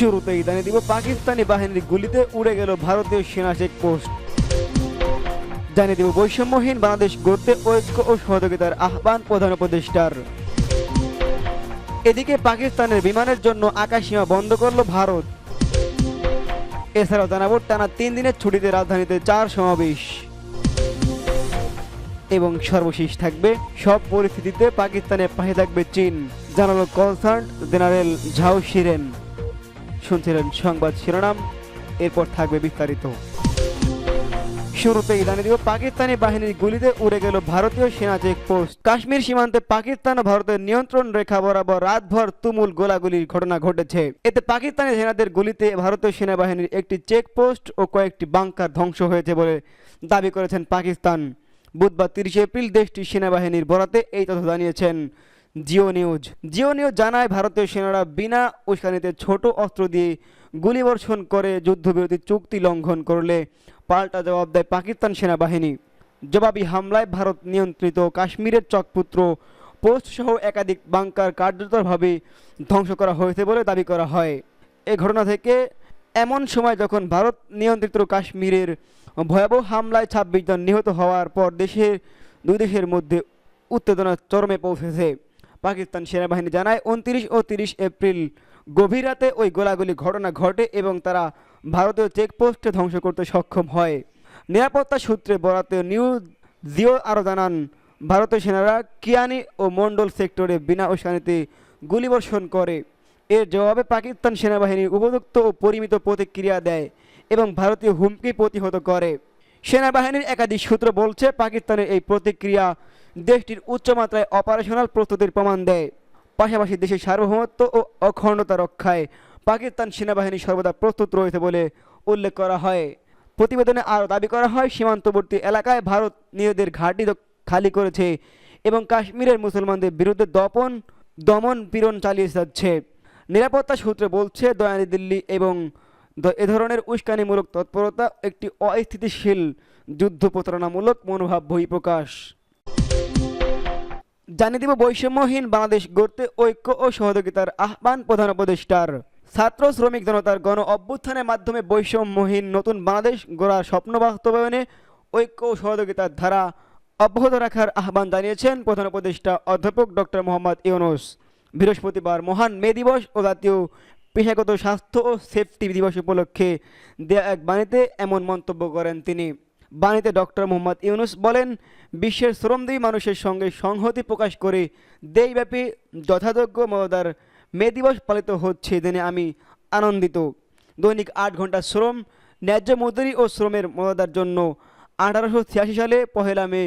শুরুতেই জানিয়ে দিব পাকিস্তানি বাহিনীর গুলিতে উড়ে গেল ভারতীয় সেনা চেকপোস্ট জানিয়ে দিব বৈষম্যহীন বাংলাদেশ গড়তে ঐক্য ও সহযোগিতার আহ্বান প্রধান উপদেষ্টার। এদিকে পাকিস্তানের বিমানের জন্য আকাশসীমা বন্ধ করল ভারত। এছাড়াও জানাব টানা তিন দিনের ছুটিতে রাজধানীতে চার সমাবেশ। এবং সর্বশেষ থাকবে সব পরিস্থিতিতে পাকিস্তানের পাশে থাকবে চীন, জানালো কনসার্ন জেনারেল ঝাও শিরেন। শুনছিলেন সংবাদ শিরোনাম, এরপর থাকবে বিস্তারিত। শুরুতেই জানিয়ে দিব, পাকিস্তানি বাহিনীর গুলিতে উড়ে গেল ভারতীয় সেনা চেকপোস্ট। কাশ্মীর সীমান্তে পাকিস্তান ও ভারতের নিয়ন্ত্রণ রেখা বরাবর রাতভর তুমুল গোলাগুলির ঘটনা ঘটেছে। এতে পাকিস্তানি সেনাদের গুলিতে ভারতীয় সেনাবাহিনীর একটি চেকপোস্ট ও কয়েকটি বাংকার ধ্বংস হয়েছে বলে দাবি করেছেন পাকিস্তান। বুধবার তিরিশে এপ্রিল দেশটির সেনাবাহিনীর বরাতে এই তথ্য জানিয়েছেন। জিও নিউজ। জিও নিউজ জানায়, ভারতীয় সেনারা বিনা উস্কানিতে ছোট অস্ত্র দিয়ে গুলিবর্ষণ করে যুদ্ধবিরতি চুক্তি লঙ্ঘন করলে পাল্টা জবাব দেয় পাকিস্তান সেনাবাহিনী। জবাবি হামলায় ভারত নিয়ন্ত্রিত কাশ্মীরের চকপুত্র পোস্ট সহ একাধিক বাংকার কার্যতরভাবে ধ্বংস করা হয়েছে বলে দাবি করা হয়। এ ঘটনা থেকে এমন সময় যখন ভারত নিয়ন্ত্রিত কাশ্মীরের ভয়াবহ হামলায় ছাব্বিশ জন নিহত হওয়ার পর দেশের দুই দেশের মধ্যে উত্তেজনা চরমে পৌঁছেছে। পাকিস্তান সেনাবাহিনী জানায়, উনত্রিশ ও তিরিশ এপ্রিল গভীর রাতে ওই গোলাগুলি ঘটনা ঘটে এবং তারা ভারতীয় চেকপোস্টে ধ্বংস করতে সক্ষম হয়। নিরাপত্তা সূত্রে বরাতে নিউ জিও আরও জানান, ভারতীয় সেনারা কিয়ানি ও মন্ডল সেক্টরে বিনা উস্কানিতে গুলিবর্ষণ করে। এর জবাবে পাকিস্তান সেনাবাহিনী উপযুক্ত ও পরিমিত প্রতিক্রিয়া দেয় এবং ভারতীয় হুমকি প্রতিহত করে। সেনাবাহিনীর একাধিক সূত্র বলছে, পাকিস্তানের এই প্রতিক্রিয়া দেশটির উচ্চমাত্রায় অপারেশনাল প্রস্তুতির প্রমাণ দেয়। পাশাপাশি দেশের সার্বভৌমত্ব ও অখণ্ডতা রক্ষায় পাকিস্তান সেনাবাহিনী সর্বদা প্রস্তুত রয়েছে বলে উল্লেখ করা হয়। প্রতিবেদনে আরও দাবি করা হয়, সীমান্তবর্তী এলাকায় ভারত নিজেদের ঘাঁটি খালি করেছে এবং কাশ্মীরের মুসলমানদের বিরুদ্ধে দপন, দমন পীড়ন চালিয়ে যাচ্ছে। নিরাপত্তা সূত্রে বলছে, দয়ানি দিল্লি এবং এ ধরনের উস্কানিমূলক তৎপরতা একটি অস্থিতিশীল যুদ্ধ প্রতারণামূলক মনোভাব বহিঃপ্রকাশ। জানিয়ে দিব বৈষম্যহীন বাংলাদেশ গড়তে ঐক্য ও সহযোগিতার আহ্বান প্রধান উপদেষ্টার। ছাত্র শ্রমিক জনতার গণ অভ্যুত্থানের মাধ্যমে বৈষম্যহীন নতুন বাংলাদেশ গড়ার স্বপ্ন বাস্তবায়নে ঐক্য ও সহযোগিতার ধারা অব্যাহত রাখার আহ্বান জানিয়েছেন প্রধান উপদেষ্টা অধ্যাপক ডক্টর মোহাম্মদ ইউনুস। বৃহস্পতিবার মহান মে দিবস ও জাতীয় পেশাগত স্বাস্থ্য ও সেফটি দিবস উপলক্ষে দেয়া এক বাণীতে এমন মন্তব্য করেন তিনি। বাণীতে ডক্টর মোহাম্মদ ইউনুস বলেন, বিশ্বের শ্রমজীবী মানুষের সঙ্গে সংহতি প্রকাশ করে দেশব্যাপী যথাযোগ্য মর্যাদার মে দিবস পালিত হচ্ছে জেনে আমি আনন্দিত। দৈনিক আট ঘণ্টা শ্রম, ন্যায্য মজুরি ও শ্রমের মর্যাদার জন্য আঠারোশো ছিয়াশি সালে পহেলা মে,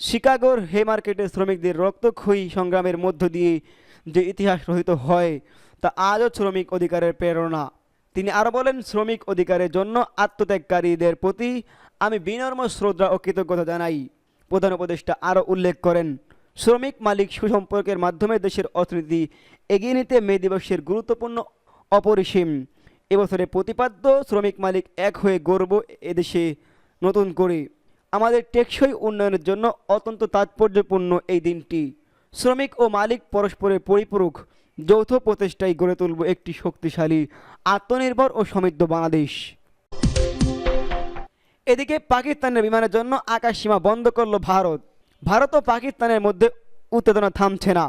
শিকাগোর হে মার্কেটে শ্রমিকদের রক্তক্ষয়ী সংগ্রামের মধ্য দিয়ে যে ইতিহাস রহিত হয়, তা আজও শ্রমিক অধিকারের প্রেরণা। তিনি আরও বলেন, শ্রমিক অধিকারের জন্য আত্মত্যাগকারীদের প্রতি আমি বিনর্ম শ্রদ্ধা ও কৃতজ্ঞতা জানাই। প্রধান উপদেষ্টা আরও উল্লেখ করেন, শ্রমিক মালিক সুসম্পর্কের মাধ্যমে দেশের অর্থনীতি এগিয়ে নিতে মে দিবসের গুরুত্বপূর্ণ অপরিসীম। এবছরে প্রতিপাদ্য শ্রমিক মালিক এক হয়ে গর্ব এদেশে নতুন করে। আমাদের টেকসই উন্নয়নের জন্য অত্যন্ত তাৎপর্যপূর্ণ এই দিনটি। শ্রমিক ও মালিক পরস্পরের পরিপূরক যৌথ প্রচেষ্টায় গড়ে তুলব একটি শক্তিশালী, আত্মনির্ভর ও সমৃদ্ধ বাংলাদেশ। এদিকে পাকিস্তানের বিমানের জন্য আকাশ সীমা বন্ধ করল ভারত। ভারত ও পাকিস্তানের মধ্যে উত্তেজনা থামছে না।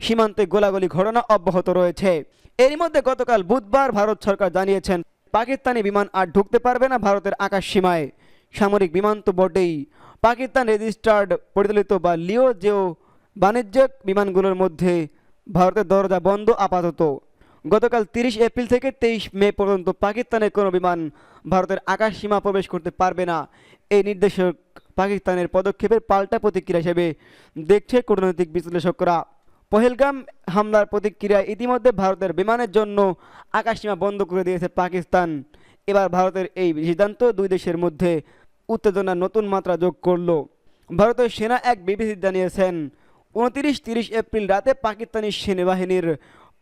সীমান্তে গোলাগুলি ঘটনা অব্যাহত রয়েছে। এরই মধ্যে গতকাল বুধবার ভারত সরকার জানিয়েছেন, পাকিস্তানি বিমান আর ঢুকতে পারবে না ভারতের আকাশ সীমায়। সামরিক বিমান তো বটেই। পাকিস্তান রেজিস্টার্ড, পরিচালিত বা লিও জেও বাণিজ্যিক বিমানগুলোর মধ্যে ভারতের দরজা বন্ধ আপাতত। গতকাল তিরিশ এপ্রিল থেকে তেইশ মে পর্যন্ত পাকিস্তানের কোনো বিমান ভারতের আকাশ সীমা প্রবেশ করতে পারবে না। এই নির্দেশক পাকিস্তানের পদক্ষেপের পাল্টা প্রতিক্রিয়া হিসেবে দেখছে কূটনৈতিক বিশ্লেষকরা। পহেলগাম হামলার প্রতিক্রিয়ায় ইতিমধ্যে ভারতের বিমানের জন্য আকাশসীমা বন্ধ করে দিয়েছে পাকিস্তান। এবার ভারতের এই সিদ্ধান্ত দুই দেশের মধ্যে উত্তেজনার নতুন মাত্রা যোগ করল। ভারতের সেনা এক বিবৃতি জানিয়েছেন উনতিরিশ, তিরিশ এপ্রিল রাতে পাকিস্তানি সেনাবাহিনীর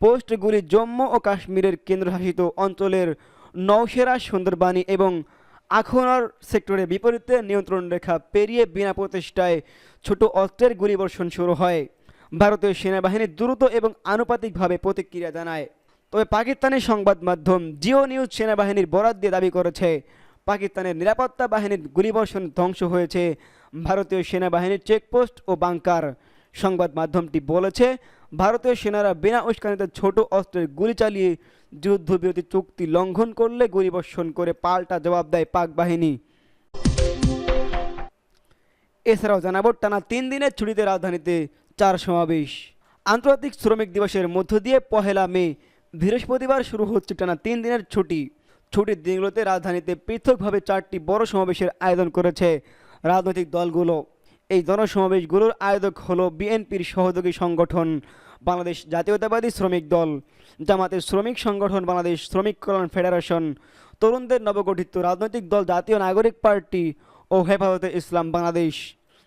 পোস্টগুলি জম্মু ও কাশ্মীরের কেন্দ্রশাসিত অঞ্চলের নৌসেরা সুন্দরবাণী এবং আখনার সেক্টরের বিপরীতে নিয়ন্ত্রণ রেখা পেরিয়ে বিনা প্রচেষ্টায় ছোট অস্ত্রের গুলিবর্ষণ শুরু হয়। ভারতীয় সেনাবাহিনী দ্রুত এবং আনুপাতিকভাবে প্রতিক্রিয়া জানায়। তবে পাকিস্তানের সংবাদ মাধ্যম জিও নিউজ সেনাবাহিনীর বরাদ দিয়ে দাবি করেছে, পাকিস্তানের নিরাপত্তা বাহিনীর গুলিবর্ষণ ধ্বংস হয়েছে। ভারতীয় সেনাবাহিনীর চেকপোস্ট ও বাংকার সংবাদ মাধ্যমটি বলেছে, ভারতীয় সেনারা বিনা উস্কানিতে ছোট অস্ত্রের গুলি চালিয়ে যুদ্ধবিরতি চুক্তি লঙ্ঘন করলে গুলিবর্ষণ করে পাল্টা জবাব দেয় পাক বাহিনী। এছাড়াও জানাব, টানা তিন দিনের ছুটিতে রাজধানীতে চার সমাবেশ। আন্তর্জাতিক শ্রমিক দিবসের মধ্য দিয়ে পহেলা মে, বৃহস্পতিবার শুরু হচ্ছে টানা তিন দিনের ছুটি। ছুটির দিনগুলোতে রাজধানীতে পৃথকভাবে চারটি বড় সমাবেশের আয়োজন করেছে রাজনৈতিক দলগুলো। এই জনসমাবেশগুলোর আয়োজক হলো বিএনপির সহযোগী সংগঠন বাংলাদেশ জাতীয়তাবাদী শ্রমিক দল, জামাতের শ্রমিক সংগঠন বাংলাদেশ শ্রমিক কল্যাণ ফেডারেশন, তরুণদের নবগঠিত রাজনৈতিক দল জাতীয় নাগরিক পার্টি ও হেফাজতে ইসলাম বাংলাদেশ।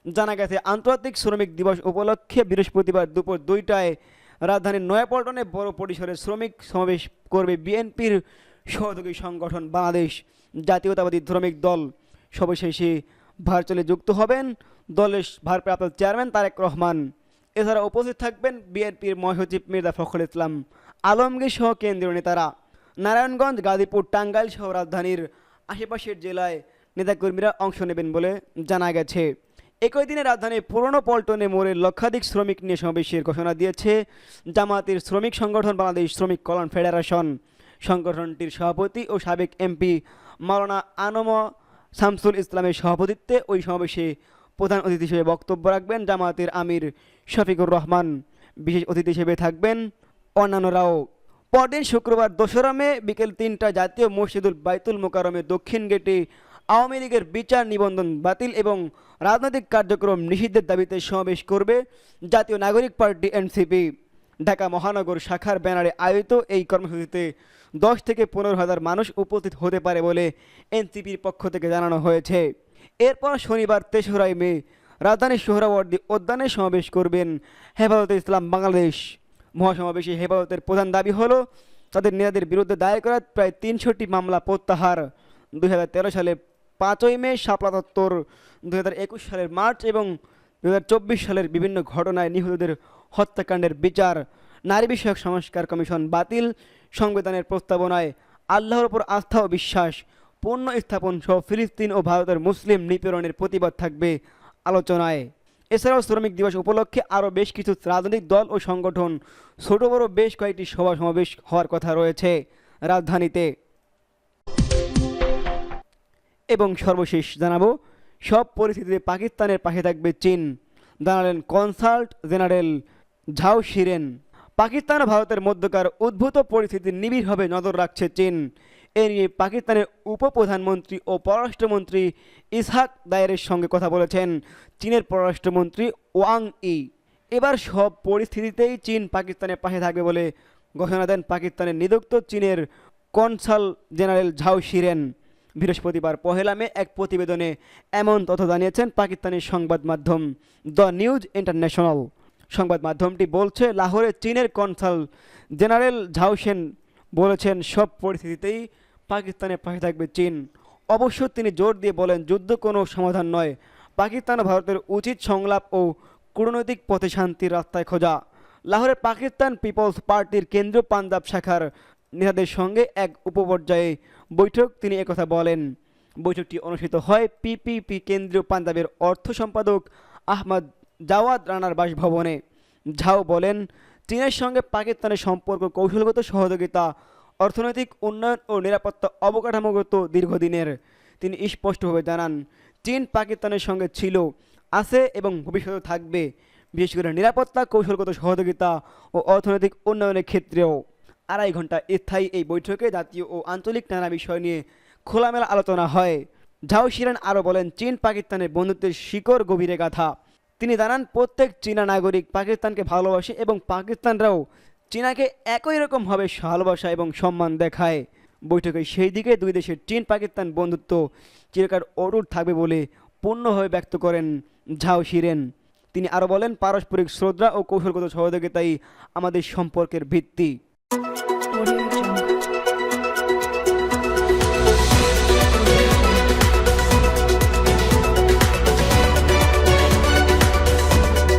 জানা গেছে, আন্তর্জাতিক শ্রমিক দিবস উপলক্ষে বৃহস্পতিবার দুপুর দুইটায় রাজধানীর নয়াপল্টনে বড় পরিসরে শ্রমিক সমাবেশ করবে বিএনপির সহযোগী সংগঠন বাংলাদেশ জাতীয়তাবাদী শ্রমিক দল। সবশেষে ভার্চুয়ালি যুক্ত হবেন দলের ভারপ্রাপ্ত চেয়ারম্যান তারেক রহমান। এছাড়া উপস্থিত থাকবেন বিএনপির মহাসচিব মির্জা ফখরুল ইসলাম, আলমগীর সহ কেন্দ্রীয় নেতারা। নারায়ণগঞ্জ, গাজীপুর, টাঙ্গাইল সহ রাজধানীর আশেপাশের জেলায় নেতাকর্মীরা অংশ নেবেন বলে জানা গেছে। একই দিনে রাজধানীর পুরনো পল্টনে মোড়ে লক্ষাধিক শ্রমিক নিয়ে সমাবেশের ঘোষণা দিয়েছে জামাতের শ্রমিক সংগঠন বাংলাদেশ শ্রমিক কল্যাণ ফেডারেশন। সংগঠনটির সভাপতি ও সাবেক এমপি মাওলানা আনম শামসুল ইসলামের সভাপতিত্বে ওই সমাবেশে প্রধান অতিথি হিসেবে বক্তব্য রাখবেন জামাতের আমির শফিকুর রহমান। বিশেষ অতিথি হিসেবে থাকবেন অন্যান্যরাও। পরদিন শুক্রবার দোসরা মে বিকেল তিনটা জাতীয় মসজিদুল বাইতুল মোকারমে দক্ষিণ গেটে আওয়ামী লীগের বিচার নিবন্ধন বাতিল এবং রাজনৈতিক কার্যক্রম নিষিদ্ধের দাবিতে সমাবেশ করবে জাতীয় নাগরিক পার্টি এনসিপি। ঢাকা মহানগর শাখার ব্যানারে আয়োজিত এই কর্মসূচিতে দশ থেকে পনেরো হাজার মানুষ উপস্থিত হতে পারে বলে এনসিপির পক্ষ থেকে জানানো হয়েছে। এরপর শনিবার তেসরাই মে রাজধানীর সোহরাওয়ার্দী উদ্যানে সমাবেশ করবেন হেফাজতে ইসলাম বাংলাদেশ। মহাসমাবেশে হেফাজতের প্রধান দাবি হলো, তাদের নেতাদের বিরুদ্ধে দায়ের করা প্রায় তিনশোটি মামলা প্রত্যাহার। দুই হাজার তেরো সালে পাঁচই মে শাপলা দত্তর, দুই সালের মার্চ এবং দু হাজার চব্বিশ সালের বিভিন্ন ঘটনায় নিহতদের হত্যাকাণ্ডের বিচার। নারী বিষয়ক সংস্কার কমিশন বাতিল। সংবিধানের প্রস্তাবনায় আল্লাহর উপর আস্থা ও বিশ্বাস। পূর্ণ স্থাপন সহ ফিলিস্তিন ও ভারতের মুসলিম নিপীড়নের প্রতিবাদ থাকবে আলোচনায়। এছাড়াও শ্রমিক দিবস উপলক্ষে আরও বেশ কিছু রাজনৈতিক দল ও সংগঠন, ছোট বড় বেশ কয়েকটি সভা সমাবেশ হওয়ার কথা রয়েছে রাজধানীতে। এবং সর্বশেষ জানাব, সব পরিস্থিতিতে পাকিস্তানের পাশে থাকবে চীন। জানালেন consul general Zhao Shiren. Pakistan ও ভারতের মধ্যকার উদ্ভূত পরিস্থিতি নিবিড়ভাবে নজর রাখছে চীন। এ নিয়ে পাকিস্তানের উপপ্রধানমন্ত্রী ও পররাষ্ট্রমন্ত্রী ইসহাক দায়েরের সঙ্গে কথা বলেছেন চীনের পররাষ্ট্রমন্ত্রী ওয়াং ই। এবার সব পরিস্থিতিতেই চীন পাকিস্তানের পাশে থাকবে বলে ঘোষণা দেন পাকিস্তানের নিযুক্ত চীনের কনসাল জেনারেল ঝাও শিরেন। বৃহস্পতিবার পহেলা মে এক প্রতিবেদনে এমন তথ্য জানিয়েছেন পাকিস্তানের সংবাদ মাধ্যম দ্য নিউজ ইন্টারন্যাশনাল। সংবাদ মাধ্যমটি বলছে, লাহোরে চীনের কনসাল জেনারেল ঝাউসেন বলেছেন, সব পরিস্থিতিতেই পাকিস্তানের পাশে থাকবে চীন। অবশ্য তিনি জোর দিয়ে বলেন, যুদ্ধ কোনো সমাধান নয়। পাকিস্তান ভারতের উচিত সংলাপ ও কূটনৈতিক পথে শান্তির রাস্তায় খোঁজা। লাহোরের পাকিস্তান পিপলস পার্টির কেন্দ্রীয় পাঞ্জাব শাখার নেতাদের সঙ্গে এক উপপর্যায়ে বৈঠক তিনি একথা বলেন। বৈঠকটি অনুষ্ঠিত হয় পিপিপি কেন্দ্রীয় পাঞ্জাবের অর্থ সম্পাদক আহমদ জাওয়াদ রানার বাসভবনে। ঝাও বলেন চীনের সঙ্গে পাকিস্তানের সম্পর্ক, কৌশলগত সহযোগিতা, অর্থনৈতিক উন্নয়ন ও নিরাপত্তা অবকাঠামোগত দীর্ঘদিনের, তিনি স্পষ্টভাবে জানান, চীন পাকিস্তানের সঙ্গে ছিল, আছে এবং ভবিষ্যতে থাকবে, বিশেষ করে নিরাপত্তা, কৌশলগত সহযোগিতা ও অর্থনৈতিক উন্নয়নের ক্ষেত্রেও। আড়াই ঘণ্টা স্থায়ী এই বৈঠকে জাতীয় ও আঞ্চলিক নানা বিষয় নিয়ে খোলামেলা আলোচনা হয়। ঝাও শিরান আরও বলেন চীন পাকিস্তানের বন্ধুত্বের শিকড় গভীরে গাথা। তিনি জানান প্রত্যেক চীনা নাগরিক পাকিস্তানকে ভালোবাসে এবং পাকিস্তানরাও চীনাকে একই রকমভাবে ভালোবাসা এবং সম্মান দেখায়। বৈঠকে সেই দিকে দুই দেশের চীন পাকিস্তান বন্ধুত্ব চিরকাল অটুট থাকবে বলে পূর্ণভাবে ব্যক্ত করেন ঝাও শিরেন। তিনি আরও বলেন, পারস্পরিক শ্রদ্ধা ও কৌশলগত সহযোগিতাই আমাদের সম্পর্কের ভিত্তি।